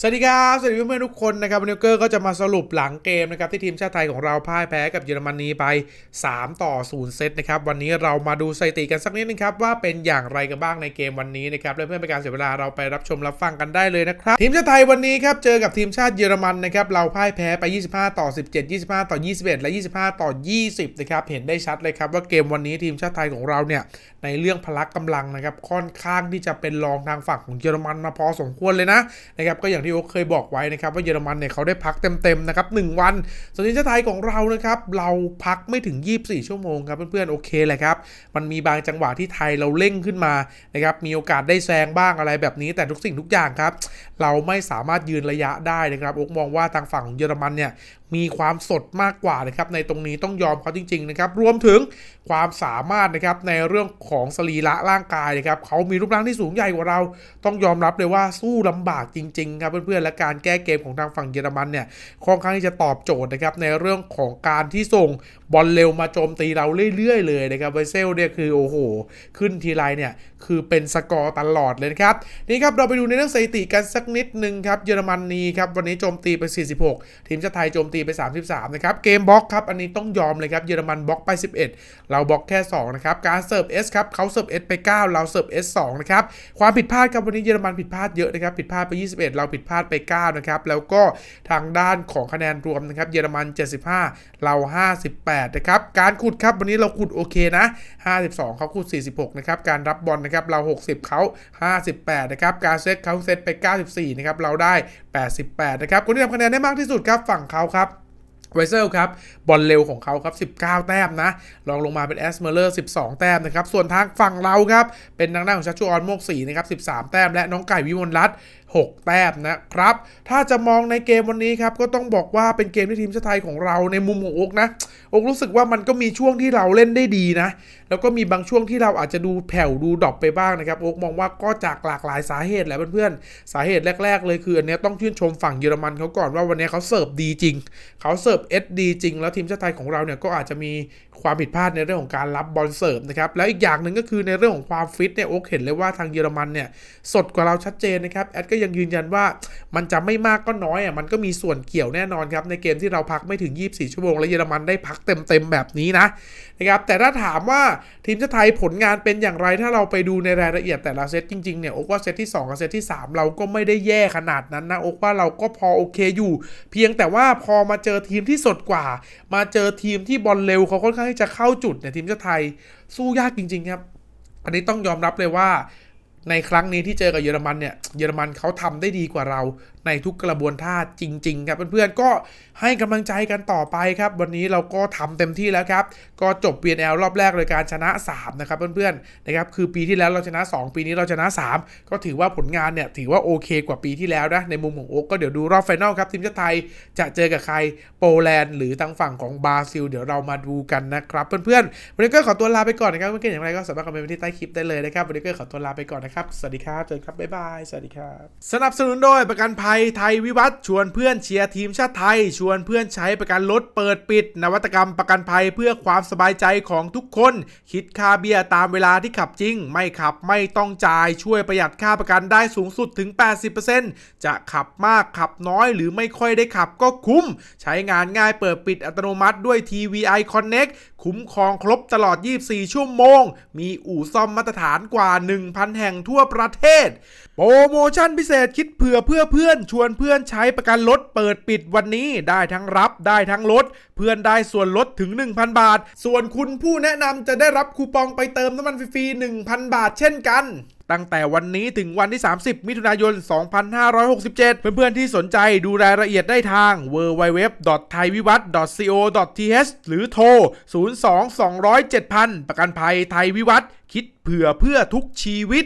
สวัสดีครับ สวัสดีเพื่อนๆทุกคนนะครับวันนี้เกอร์ก็จะมาสรุปหลังเกมนะครับที่ทีมชาติไทยของเราพ่ายแพ้กับเยอรมนีไป 3 ต่อ 0 เซตนะครับวันนี้เรามาดูสถิติกันสักนิดนึงครับว่าเป็นอย่างไรกันบ้างในเกมวันนี้นะครับและเพื่อเป็นการเสียเวลาเราไปรับชมรับฟังกันได้เลยนะครับทีมชาติไทยวันนี้ครับเจอกับทีมชาติเยอรมันนะครับเราพ่ายแพ้ไป 25 ต่อ 17 25 ต่อ 21 และ 25 ต่อ 20 นะครับเห็นได้ชัดเลยครับว่าเกมวันนี้ทีมชาติไทยของเราเนี่ยในเรื่องพละกำลังนะครับค่อนข้างที่จะเป็นรองทางฝั่งของเยอรมันมาพอสมควรเลยนะนะครับก็อย่างที่โอ๊คเคยบอกไว้นะครับว่าเยอรมันเนี่ยเขาได้พักเต็มๆนะครับ1วัน ส่วนทีมชาติไทยของเรานะครับเราพักไม่ถึง 24 ชั่วโมงครับเพื่อนๆโอเคแหละครับมันมีบางจังหวะที่ไทยเราเร่งขึ้นมานะครับมีโอกาสได้แซงบ้างอะไรแบบนี้ แต่ทุกสิ่งทุกอย่างครับเราไม่สามารถยืนระยะได้นะครับโอ๊กมองว่าทางฝั่งของเยอรมันเนี่ย มีความสดมากกว่านะครับในตรงนี้ต้องยอมเขาจริงๆนะครับรวมถึงความสามารถนะครับในเรื่องของสรีระร่างกายนะครับเขามีรูปร่างที่สูงใหญ่กว่าเรา ต้องยอมรับเลยว่าสู้ลำบากจริงๆครับเพื่อนๆและการแก้เกมของทางฝั่งเยอรมันเนี่ยค่อนข้างที่จะตอบโจทย์นะครับในเรื่องของการที่ส่งบอลเร็วมาโจมตีเราเรื่อยๆ เลยนะครับไวเซลเนี่ยคือโอ้โห ขึ้นทีไรเนี่ยคือเป็นสกอร์ตลอดเลยนะครับนี่ครับเราไปดูในเรื่องสถิติกันสักนิดนึงครับเยอรมนีครับวันนี้โจมตีไป 46 ทีมชาติไทยโจมตีไป 33 นะครับ เกมบล็อกครับ อันนี้ต้องยอมเลยครับ เยอรมันบล็อกไป 11 เราบล็อกแค่ 2 นะครับ การเสิร์ฟ S ครับเขาเสิร์ฟ S ไป 9 เราเสิร์ฟ S 2นะครับ ความผิดพลาดครับวันนี้เยอรมันผิดพลาดเยอะนะครับ ผิดพลาดไป 21 เราผิดพลาดไป 9 นะครับ แล้วก็ทางด้านของคะแนนรวมนะครับ เยอรมัน 75 เรา 58 นะครับ การขุดครับวันนี้เราขุดโอเคนะ 52 เขาขุด 46 นะครับ การรับบอลนะครับ เรา 60 เขา 58 นะครับ การเซตเขาเซตไป 94 นะครับ เราได้ 88 นะครับ คนที่ทำคะแนนได้มากที่สุดครับฝั่งเขาครับ ไวเซลครับบอลเร็วของเขาครับ 19 แต้มนะรองลงมาเป็นแอสเมอร์เลอร์ 12 แต้มนะครับ ส่วนทางฝั่งเราครับ เป็นทางด้านของชัชชวออนโมกศรีนะครับ 13 แต้ม และน้องไก่วิมลรัตน์6 แต้มนะครับ ถ้าจะมองในเกมวันนี้ครับ ก็ต้องบอกว่าเป็นเกมที่ทีมชาติไทยของเราในมุมของโอกนะโอกรู้สึกว่ามันก็มีช่วงที่เราเล่นได้ดีนะ แล้วก็มีบางช่วงที่เราอาจจะดูแผ่วดูดรอปไปบ้างนะครับโอกมองว่าก็จากหลากหลายสาเหตุแหละเพื่อนๆสาเหตุแรก ๆ เลยคืออันนี้ต้องชื่นชมฝั่งเยอรมันเขาก่อนว่าวันนี้เขาเสิร์ฟดีจริงเขาเสิร์ฟเอสดีจริง แล้วทีมชาติไทยของเราเนี่ยก็อาจจะมีความผิดพลาดในเรื่องของการรับบอลเสิร์ฟนะครับ แล้วอีกอย่างหนึ่งก็คือในเรื่องของความฟิตเนี่ยโอ๊กเห็นเลยว่าทางเยอรมันเนี่ยสดกว่าเราชัดเจนนะครับแอดก็ยังยืนยันว่ามันจะไม่มากก็น้อยอะมันก็มีส่วนเกี่ยวแน่นอนครับในเกมที่เราพักไม่ถึง 24 ชั่วโมงและเยอรมันได้พักเต็มๆแบบนี้นะนะครับแต่ถ้าถามว่าทีมชาติไทยผลงานเป็นอย่างไรถ้าเราไปดูในรายละเอียดแต่ละเซตจริงๆเนี่ยโอ๊กว่าเซตที่2กับเซตที่ 3 เราก็ไม่ได้แย่ขนาดนั้นนะโอ๊กว่าเราก็พอโอเคอยู่ เพียงแต่ว่าพอมาเจอทีมที่ที่สดกว่า มาเจอทีมที่บอลเร็วเขาค่อนข้างที่จะเข้าจุดเนี่ยทีมชาติไทยสู้ยากจริง ๆ ครับ อันนี้ต้องยอมรับเลยว่า ในครั้งนี้ที่เจอกับเยอรมันเนี่ยเยอรมันเขาทำได้ดีกว่าเราในทุกกระบวนท่าจริง ๆ ครับเพื่อนๆก็ให้กำลังใจกันต่อไปครับ วันนี้เราก็ทำเต็มที่แล้วครับ ก็จบ BNL รอบแรกโดยการชนะ 3 นะครับเพื่อนๆนะครับคือปีที่แล้วเราชนะ 2 ปีนี้เราชนะ 3 ก็ถือว่าผลงานเนี่ยถือว่าโอเคกว่าปีที่แล้วนะในมุมของโอ๊กก็เดี๋ยวดูรอบไฟนอลครับทีมชาติไทยจะเจอกับใครโปแลนด์หรือทางฝั่งของบราซิล เดี๋ยวเรามาดูกันนะครับเพื่อนๆวันนี้ก็ขอตัวลาไปก่อนนะครับเมื่อกี้อย่างไรก็สามารถคอมเมนต์ที่ใต้คลิปได้เลยนะครับวันนี้ก็ขอตัวลาไปก่อนนะครับสวัสดีครับ เจอกันครับ บ๊ายบาย สวัสดีครับ สนับสนุนโดยประกันภัยไทยวิวัฒน์ชวนเพื่อนเชียร์ทีมชาติไทย ชวนเพื่อนใช้ประกันรถเปิดปิด นวัตกรรมประกันภัยเพื่อความสบายใจของทุกคน คิดค่าเบี้ยตามเวลาที่ขับจริง ไม่ขับไม่ต้องจ่ายช่วยประหยัดค่าประกันได้สูงสุดถึง 80%จะขับมากขับน้อย หรือไม่ค่อยได้ขับก็คุ้ม ใช้งานง่ายเปิดปิดอัตโนมัติด้วย TVI Connect คุ้มครองครบตลอด 24 ชั่วโมง มีอู่ซ่อมมาตรฐานกว่า 1,000 แห่งทั่วประเทศ โปรโมชั่นพิเศษคิดเผื่อเพื่อเพื่อน ชวนเพื่อนใช้ประกันรถเปิดปิดวันนี้ได้ทั้งรับได้ทั้งลด เพื่อนได้ส่วนลดถึง 1,000 บาท ส่วนคุณผู้แนะนำจะได้รับคูปองไปเติมน้ำมันฟรีๆ1,000 บาทเช่นกันตั้งแต่วันนี้ถึงวันที่ 30 มิถุนายน 2567 เพื่อนๆ ที่สนใจดูรายละเอียดได้ทาง www.thaivivat.co.th หรือโทร 02 200 7000 ประกันภัยไทยวิวัฒน์คิดเผื่อเพื่อทุกชีวิต